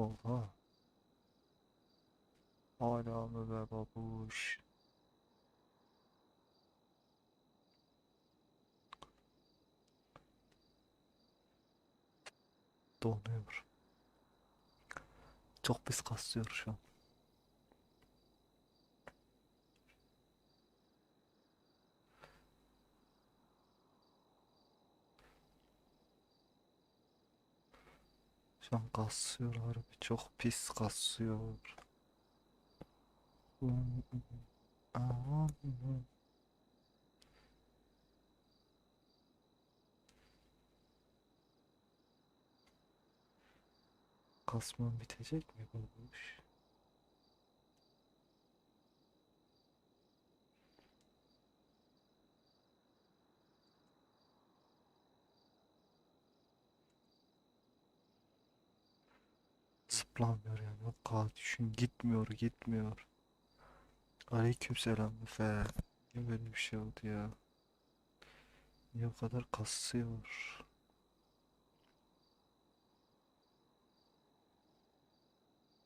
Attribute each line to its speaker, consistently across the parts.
Speaker 1: Oha. Hala mı be babuş? Donuyor. Çok pis kasıyor şu an. Şu kasıyor harbi çok pis kasıyor. Kasman bitecek mi bu iş? Zıplamıyor yani. Kadar düşün gitmiyor gitmiyor. Aleykümselam Efe. Niye böyle bir şey oldu ya? Niye o kadar kasıyor?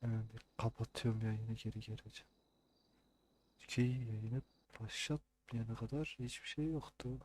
Speaker 1: Hemen bir kapatıyorum yayını geri geleceğim. Çünkü yayını başlatmayana kadar hiçbir şey yoktu.